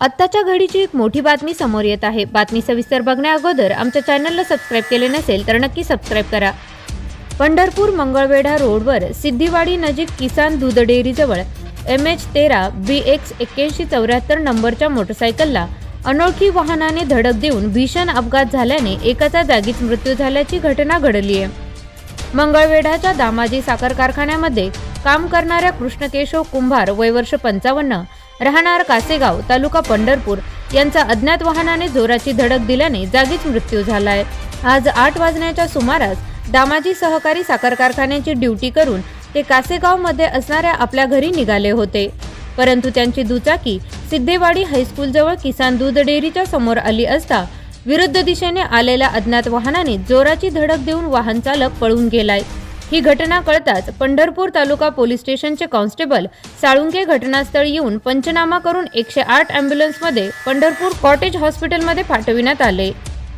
आत्ताच्या घडीची एक मोठी बातमी समोर येत आहे. बातमी सविस्तर बघण्या अगोदर आमच्या चॅनलला सबस्क्राईब केले नसेल तर नक्की सबस्क्राईब करा. पंढरपूर मंगळवेढा रोडवर सिद्धिवाडी नजीक किसान दूध डेअरीजवळ एम एच तेरा बी एक्स एक्क्याऐंशी चौऱ्याहत्तर नंबरच्या मोटरसायकलला अनोळखी वाहनाने धडक देऊन भीषण अपघात झाल्याने एकाचा जागीच मृत्यू झाल्याची घटना घडली आहे. मंगळवेढाच्या दामाजी साखर कारखान्यामध्ये काम करणाऱ्या कृष्णकेशव कुंभार वय वर्ष पंचावन्न राहणार कासेगाव तालुका पंढरपूर यांचा अज्ञात वाहनाने जोराची धडक दिल्याने जागीच मृत्यू झालाय. आज आठ वाजण्याच्या सुमारास दामाजी सहकारी साखर कारखान्याची ड्युटी करून ते कासेगावमध्ये असणाऱ्या आपल्या घरी निघाले होते. परंतु त्यांची दुचाकी सिद्धेवाडी हायस्कूलजवळ किसान दूध डेअरीच्या समोर आली असता विरुद्ध दिशेने आलेल्या अज्ञात वाहनाने जोराची धडक देऊन वाहन चालक पळून गेलाय. ही घटना कळताच पंढरपूर तालुका पोलीस स्टेशनचे कॉन्स्टेबल साळुंके घटनास्थळी येऊन पंचनामा करून एकशे आठ अँब्युलन्समध्ये पंढरपूर कॉटेज हॉस्पिटलमध्ये पाठविण्यात आले.